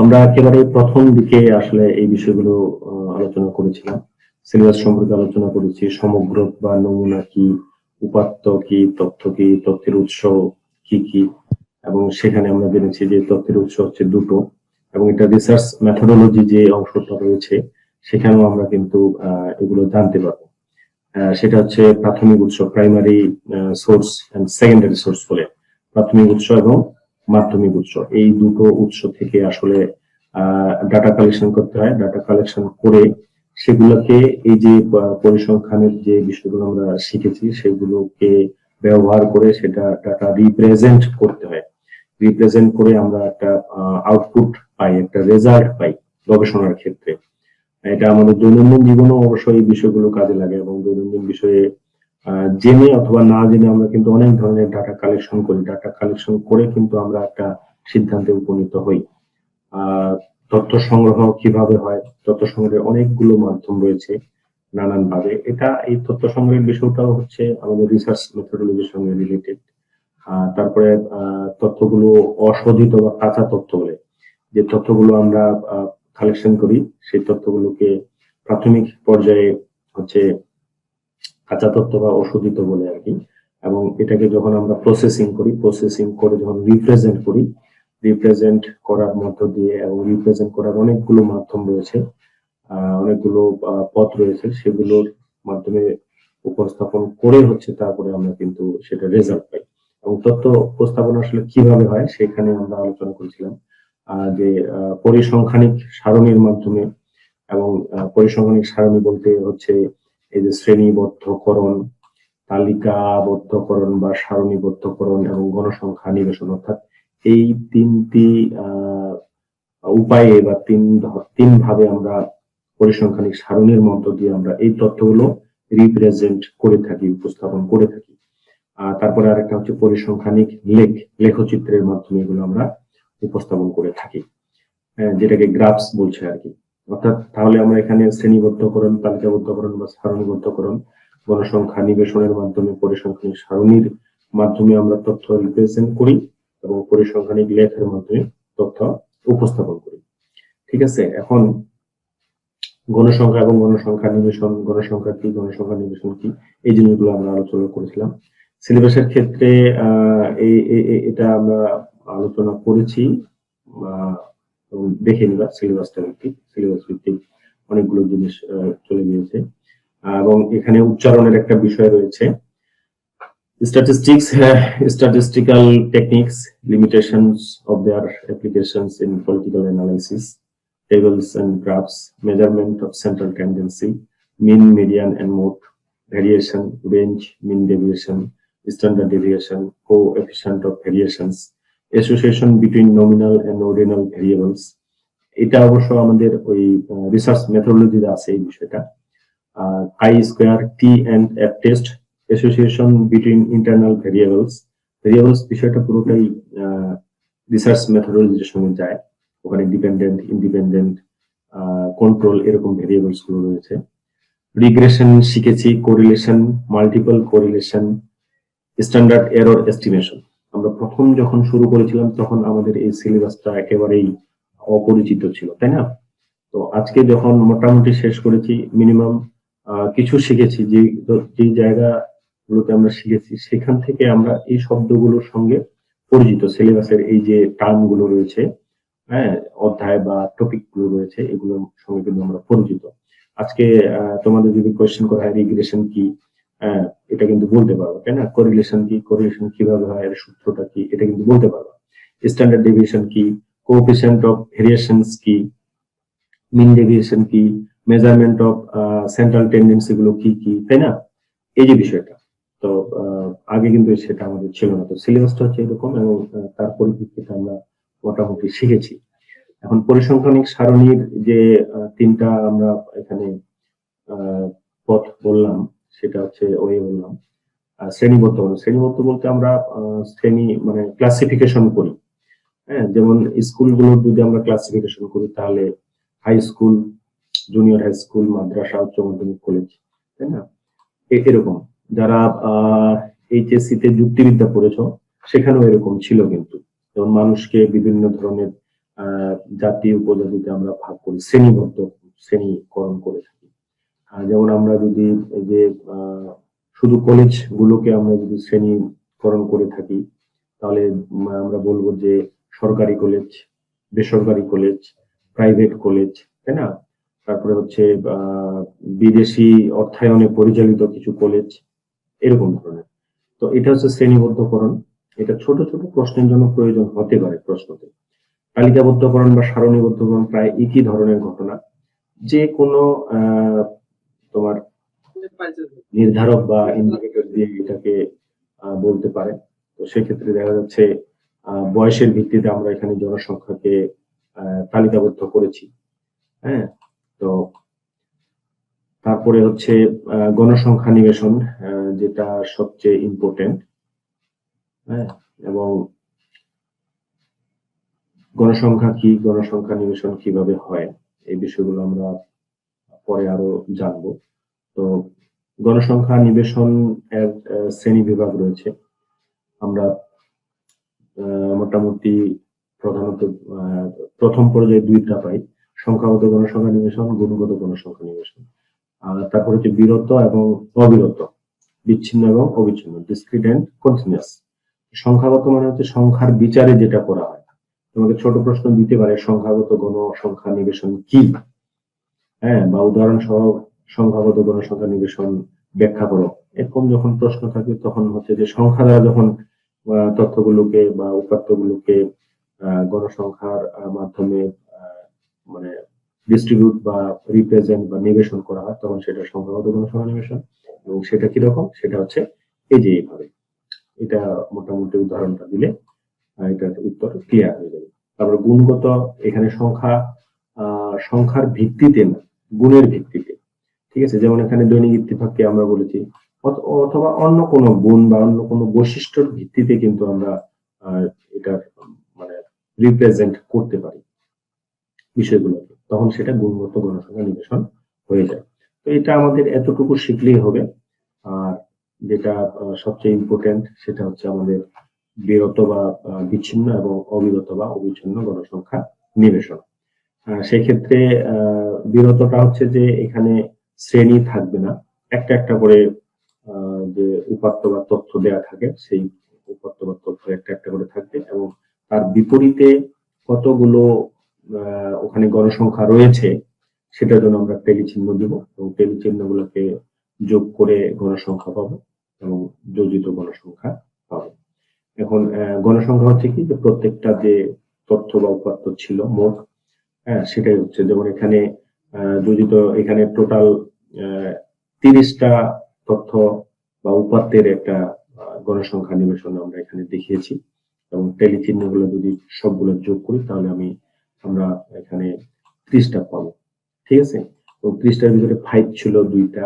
আমরা একেবারে প্রথম দিকে আসলে এই বিষয়গুলো আলোচনা করেছিলাম। সিলেবাস সম্পর্কে আলোচনা করেছি। সমগ্র বা নমুনা কি, উপাত্ত কি, তথ্য কি, তথ্যের উৎস কি কি, এবং সেখানে আমরা জেনেছি যে তথ্যের উৎস হচ্ছে দুটো, এবং এটা রিসার্চ মেথোডোলজি যে অংশটা রয়েছে, সেখানেও আমরা কিন্তু এগুলো জানতে পারব। সেটা হচ্ছে প্রাথমিক উৎস প্রাইমারি সোর্স সেকেন্ডারি সোর্স বলে। প্রাথমিক উৎস এবং মাধ্যমিক উৎস। এই দুটো উৎস থেকে আসলে ডাটা কালেকশন করতে হয়। ডাটা কালেকশন করে সেগুলোকে এই যে পরিসংখ্যানের যে বিষয়গুলো আমরা শিখেছি, সেগুলোকে ব্যবহার করে সেটা ডাটা রিপ্রেজেন্ট করতে হয়। রিপ্রেজেন্ট করে আমরা একটা আউটপুট পাই, একটা রেজাল্ট পাই গবেষণার ক্ষেত্রে। এটা আমাদের দৈনন্দিন জীবনেও অবশ্যই এই বিষয়গুলো কাজে লাগে এবং দৈনন্দিন বিষয়ে জেনে অথবা না জেনে আমরা কিন্তু অনেক ধরনের ডাটা কালেকশন করি। ডাটা কালেকশন করে কিন্তু আমরা একটা সিদ্ধান্তে উপনীত হই। তথ্য সংগ্রহ কীভাবে হয়? তথ্য সংগ্রহের অনেকগুলো মাধ্যম রয়েছে নানান ভাবে এটা এই তথ্য সংগ্রহের বিষয়টাও হচ্ছে আমাদের রিসার্চ মেথোডোলজির সঙ্গে রিলেটেড তারপরে তথ্যগুলো অশোধিত বা কাঁচা তথ্য বলে। যে তথ্যগুলো আমরা কালেকশন করি, সেই তথ্যগুলোকে প্রাথমিক পর্যায়ে হচ্ছে কাঁচা তথ্য বা অশোধিত বলে আর কি। এবং এটাকে যখন আমরা প্রসেসিং করি প্রসেসিং করে যখন রিপ্রেজেন্ট করি রিপ্রেজেন্ট করার মধ্য দিয়ে এবং রিপ্রেজেন্ট করার অনেকগুলো মাধ্যম রয়েছে অনেকগুলো পথ রয়েছে, সেগুলোর মাধ্যমে উপস্থাপন করে হচ্ছে তারপরে আমরা কিন্তু সেটা রেজাল্ট পাই। এবং তথ্য উপস্থাপন আসলে কীভাবে হয় সেখানে আমরা আলোচনা করেছিলাম। যে পরিসংখ্যানিক সারণীর মাধ্যমে এবং পরিসংখ্যানিক সারণী বলতে হচ্ছে এই যে শ্রেণীবদ্ধকরণ, তালিকাবদ্ধকরণ বা সারণীবদ্ধকরণ এবং গণসংখ্যা নিবেশন, অর্থাৎ এই তিনটি উপায়ে বা তিন তিন ভাবে আমরা পরিসংখ্যানিক সারণীর মধ্য দিয়ে আমরা এই তথ্যগুলো রিপ্রেজেন্ট করে থাকি, উপস্থাপন করে থাকি। আর তারপরে আরেকটা হচ্ছে পরিসংখ্যানিক লেখ, লেখচিত্রের মাধ্যমে এগুলো আমরা উপস্থাপন করে থাকি যেটাকে গ্রাফস বলছে আর কি। অর্থাৎ তাহলে আমরা এখানে শ্রেণীবদ্ধকরণ তালিকাবদ্ধকরণ বা সারণীবদ্ধকরণ গণসংখ্যা নিবেশনের মাধ্যমে পরিসংখ্যানিক সারণীর মাধ্যমে আমরা তথ্য রিপ্রেজেন্ট করি এবং পরিসংখ্যানিক লেখের মাধ্যমে তথ্য উপস্থাপন করি। ঠিক আছে? এখন গণসংখ্যা এবং গণসংখ্যা নিবেশন গণসংখ্যা কি গণসংখ্যা নিবেশন কি এই জিনিসগুলো আমরা আলোচনা করেছিলাম। সিলেবাসের ক্ষেত্রে আহ, এটা আমরা আলোচনা করেছি এবং দেখে নিবা সিলেবাসটা ভিত্তিক সিলেবাস ভিত্তিক অনেকগুলো জিনিস চলে গিয়েছে। এবং এখানে উচ্চারণের একটা বিষয় রয়েছে। Statistics statistical techniques limitations of their applications in political analysis tables and graphs measurement of central tendency mean median and mode variation range mean deviation standard deviation coefficient of variations association between nominal and ordinal variables এটা অবশ্য আমাদের ওই research মেথোডোলজিতে আছে এই বিষয়টা। I square t and F test association between internal variables variables বিষয়টা পুরোটাই research মেথোডোলজির সঙ্গে যায়। ওখানে ডিপেন্ডেন্ট ইন্ডিপেন্ডেন্ট কন্ট্রোল এরকম ভেরিয়েবলসগুলো রয়েছে। রিগ্রেশন শিখেছি correlation multiple correlation standard error estimation আমরা প্রথম যখন শুরু করেছিলাম, তখন আমাদের এই সিলেবাসটা একেবারেই অপরিচিত ছিল, তাই না? তো আজকে যখন মোটামুটি শেষ করেছি মিনিমাম কিছু শিখেছি, যে যে জায়গাগুলোতে আমরা শিখেছি, সেখান থেকে আমরা এই শব্দগুলোর সঙ্গে পরিচিত। সিলেবাসের এই যে টার্মগুলো রয়েছে হ্যাঁ অধ্যায় বা টপিকগুলো রয়েছে, এগুলোর সঙ্গে কিন্তু আমরা পরিচিত। আজকে তোমাদের যদি কোয়েশ্চেন করা হয় রিগ্রেশন কি হ্যাঁ এটা কিন্তু বলতে পারব, তাই না? কোরিলেশন কি? কোরিলেশন কীভাবে হয়? এর সূত্রটা কি? এটা কিন্তু বলতে পারব। স্ট্যান্ডার্ড ডেভিয়েশন কি? কোএফিসিয়েন্ট অফ ভেরিয়েশনস কি? মিন ডেভিয়েশন কি? মেজারমেন্ট অফ সেন্ট্রাল টেন্ডেন্সি গুলো কি কি? তাই না? এই যে বিষয়টা। তো আগে কিন্তু সেটা আমাদের ছিল না। তো সিলেবাসটা হচ্ছে এরকম এবং তার পরিপ্রেক্ষিতে আমরা মোটামুটি শিখেছি। এখন পরিসংখ্যানিক সারণীর যে তিনটা আমরা এখানে পথ বললাম সেটা হচ্ছে ওই বললাম শ্রেণীবদ্ধ শ্রেণীবদ্ধ বলতে আমরা শ্রেণি মানে ক্লাসিফিকেশন করি। হ্যাঁ যেমন স্কুলগুলোর যদি আমরা ক্লাসিফিকেশন করি তাহলে high school junior high school মাদ্রাসা উচ্চ মাধ্যমিক কলেজ তাই না? এরকম। যারা এইচএসসি তে যুক্তিবিদ্যা পড়েছ সেখানেও এরকম ছিল কিন্তু। যেমন মানুষকে বিভিন্ন ধরনের আহ, জাতি উপজাতিতে আমরা ভাগ করি শ্রেণীবদ্ধ শ্রেণীকরণ করে থাকি। যেমন আমরা যদি যে শুধু কলেজ গুলোকে আমরা যদি শ্রেণীকরণ করে থাকি, তাহলে আমরা বলব যে সরকারি কলেজ বেসরকারি কলেজ প্রাইভেট কলেজ তাই না? তারপরে হচ্ছে বিদেশি অর্থায়নে পরিচালিত কিছু কলেজ এরকম ধরনের। তো এটা হচ্ছে শ্রেণীবদ্ধকরণ। এটা ছোট ছোট প্রশ্নের জন্য প্রয়োজন হতে পারে প্রশ্নতে। তালিকাবদ্ধকরণ বা সারণীবদ্ধকরণ প্রায় একই ধরনের ঘটনা। যে কোনো তোমার নির্ধারক বা ইন্ডিকেটর দিয়ে এটাকে বলতে পারে। তো সেক্ষেত্রে দেখা যাচ্ছে বয়সের ভিত্তিতে আমরা এখানে জনসংখ্যাকে তালিকাবদ্ধ করেছি। হ্যাঁ? তো তারপরে হচ্ছে আহ, গণসংখ্যা নিবেশন যেটা সবচেয়ে ইম্পর্টেন্ট হ্যাঁ? এবং গণসংখ্যা কি গণসংখ্যা নিবেশন কীভাবে হয় এই বিষয়গুলো আমরা পরে আরও জানব। তো গণসংখ্যা নিবেশন এর শ্রেণি বিভাগ রয়েছে। আমরা মোটামুটি প্রধানত প্রথম পর্যায়ে দুইটা পাই। সংখ্যাগত গণসংখ্যা নিবেশন, গুণগত গণসংখ্যা নিবেশন। আর তারপর হচ্ছে বিরত এবং অবিরত। বিচ্ছিন্ন এবং অবিচ্ছিন্ন ডিসক্রিট এন্ড কন্টিনিউয়াস সংখ্যাগত মানে হচ্ছে সংখ্যার বিচারে যেটা করা হয়। তোমাকে ছোট প্রশ্ন দিতে পারে, সংখ্যাগত গণসংখ্যা নিবেশন কি? হ্যাঁ বা উদাহরণ সহ সংখ্যাগত গণসংখ্যা নিবেশন ব্যাখ্যা করো। এরকম যখন প্রশ্ন থাকে তখন হচ্ছে যে সংখ্যা দ্বারা যখন তথ্যগুলোকে বা উপাত্তগুলোকে গণসংখ্যার মাধ্যমে মানে ডিস্ট্রিবিউট বা রিপ্রেজেন্ট বা নিবেশন করা হয়, তখন সেটা সংখ্যাগত গণসংখ্যা নিবেশন। এবং সেটা কীরকম? সেটা হচ্ছে এই যে এইভাবে। এটা মোটামুটি উদাহরণটা দিলে এটার উত্তর ক্লিয়ার হয়ে যাবে। তারপর গুণগত এখানে সংখ্যা সংখ্যার ভিত্তিতে না গুণের ভিত্তিতে। ঠিক আছে? যেমন এখানে দৈনিক ইত্তেফাককে আমরা বলেছি। অথ- অথবা অন্য কোনো গুণ বা অন্য কোনো বৈশিষ্ট্যর ভিত্তিতে কিন্তু আমরা এটার মানে রিপ্রেজেন্ট করতে পারি বিষয়গুলোকে। তখন সেটা গুণগত গণসংখ্যা নিবেশন হয়ে যায়। তো এটা আমাদের এতটুকু শিখলেই হবে। আর যেটা সবচেয়ে ইম্পর্টেন্ট সেটা হচ্ছে আমাদের বিরত বা বিচ্ছিন্ন এবং অবিরত বা অবিচ্ছিন্ন গণসংখ্যা নিবেশন। সেক্ষেত্রে বিরতটা হচ্ছে যে এখানে শ্রেণি থাকবে না। একটা একটা করে যে উপাত্ত বা তথ্য দেয়া থাকে, সেই উপাত্ত বা তথ্য একটা একটা করে থাকবে এবং তার বিপরীতে কতগুলো ওখানে গণসংখ্যা রয়েছে, সেটার জন্য আমরা টেলি চিহ্ন দিব এবং টেলি চিহ্নগুলোকে যোগ করে গণসংখ্যা পাবো এবং যোজিত গণসংখ্যা পাবো। এখন গণসংখ্যা হচ্ছে কি যে প্রত্যেকটা যে তথ্য বা উপাত্ত ছিল, মোট হ্যাঁ সেটাই হচ্ছে। যেমন এখানে আহ, যোজিত এখানে টোটাল তিরিশটা তথ্য বা উপাত্তের একটা গণসংখ্যা নিবেশন আমরা এখানে দেখিয়েছি। এবং টেলি চিহ্নগুলো যদি সবগুলো যোগ করি তাহলে আমি আমরা এখানে ত্রিশটা পাবো। ঠিক আছে? তো ত্রিশটার ভিতরে ফাইভ ছিল দুইটা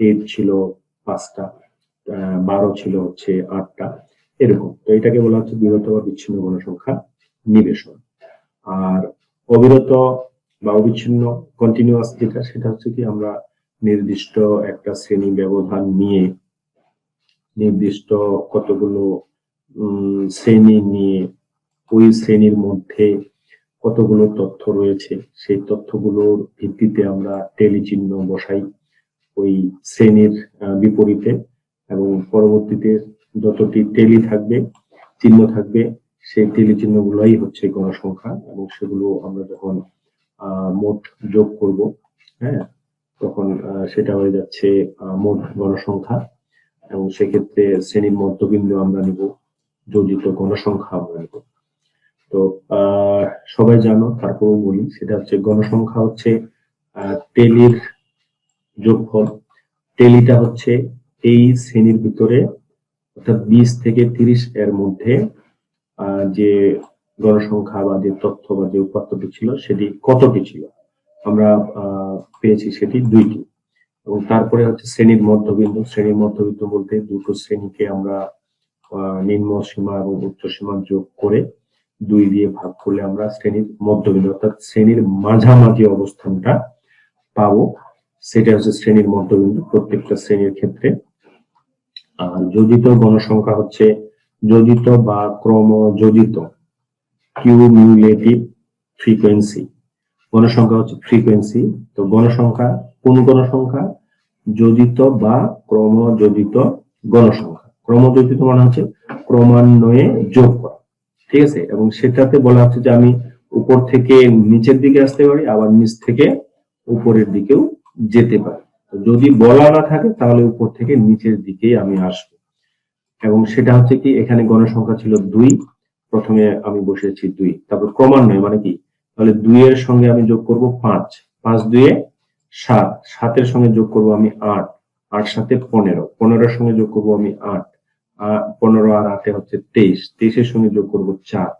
এইট ছিল পাঁচটা বারো ছিল হচ্ছে আটটা এরকম। তো এটাকে বলা হচ্ছে বিরত বা বিচ্ছিন্ন গণসংখ্যা নিবেশন। আর অবিরত বা অবিচ্ছিন্ন কন্টিনিউয়াস যেটা, সেটা হচ্ছে কি আমরা নির্দিষ্ট একটা শ্রেণি ব্যবধান নিয়ে নির্দিষ্ট কতগুলো শ্রেণি নিয়ে ওই শ্রেণির মধ্যে কতগুলো তথ্য রয়েছে, সেই তথ্যগুলোর ভিত্তিতে আমরা টেলি চিহ্ন বসাই ওই শ্রেণির বিপরীতে এবং পরবর্তীতে যতটি টেলি থাকবে, চিহ্ন থাকবে সেই টেলি চিহ্নগুলোই হচ্ছে গণসংখ্যা এবং সেগুলো আমরা যখন মোট যোগ করব হ্যাঁ তখন সেটা হয়ে যাচ্ছে মোট গণসংখ্যা এবং সেক্ষেত্রে শ্রেণির মধ্যবিন্দু আমরা নিব, যোজিত গণসংখ্যা আমরা নিব। তো সবাই জানো, তারপরেও বলি, সেটা হচ্ছে গণসংখ্যা হচ্ছে টেলির যোগফল। টেলিটা হচ্ছে এই শ্রেণির ভিতরে অর্থাৎ বিশ থেকে তিরিশ এর মধ্যে যে গণসংখ্যা বা যে তথ্য বা যে উপাত্তটি ছিল, সেটি কতটি ছিল? আমরা পেয়েছি সেটি দুইটি। এবং তারপরে হচ্ছে শ্রেণির মধ্যবিন্দু। শ্রেণির মধ্যবিন্দু বলতে দুটো শ্রেণীকে আমরা নিম্ন সীমা এবং উচ্চ সীমা যোগ করে দুই দিয়ে ভাগ করলে আমরা শ্রেণির মধ্যবিন্দু, অর্থাৎ শ্রেণির মাঝামাঝি অবস্থানটা পাবো। সেটা হচ্ছে শ্রেণির মধ্যবিন্দু প্রত্যেকটা শ্রেণির ক্ষেত্রে। আর যোজিত গণসংখ্যা হচ্ছে যোজিত বা ক্রমযোজিত কিউমিউলেটিভ ফ্রিকোয়েন্সি গণসংখ্যা হচ্ছে ফ্রিকোয়েন্সি তো গণসংখ্যা কোন গণসংখ্যা যোজিত বা ক্রমযোজিত গণসংখ্যা ক্রমযোজিত মানে হচ্ছে ক্রমান্বয়ে যোগ করা। ঠিক আছে? এবং সেটাতে বলা হচ্ছে যে আমি উপর থেকে নিচের দিকে আসতে পারি, আবার নিচ থেকে উপরের দিকেও যেতে পারি। যদি বলা না থাকে, তাহলে উপর থেকে নিচের দিকেই আমি আসব। এবং সেটা হচ্ছে কি, এখানে গণসংখ্যা ছিল দুই, প্রথমে আমি বসেছি দুই, তারপর ক্রমান্বয়ে মানে কি, তাহলে দুইয়ের সঙ্গে আমি যোগ করব পাঁচ পাঁচ দুয়ে সাত, সাতের সঙ্গে যোগ করব আমি আট আট সাথে পনেরো, পনেরোর সঙ্গে যোগ করব আমি আট পনেরো আর আটে হচ্ছে তেইশ, তেইশের সঙ্গে যোগ করব চার,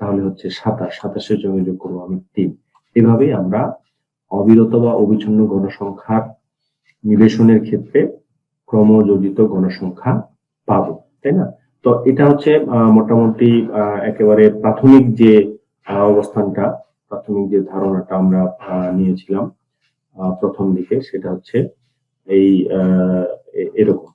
তাহলে হচ্ছে সাতাশ, সাতাশের সঙ্গে যোগ করব আমি তিন। এভাবেই আমরা অবিরত বা অবিচ্ছিন্ন গণসংখ্যার নিবেশনের ক্ষেত্রে ক্রমযোজিত গণসংখ্যা পাবো, তাই না? তো এটা হচ্ছে মোটামুটি একেবারে প্রাথমিক যে অবস্থানটা, প্রাথমিক যে ধারণাটা আমরা নিয়েছিলাম প্রথম দিকে, সেটা হচ্ছে এই এরকম।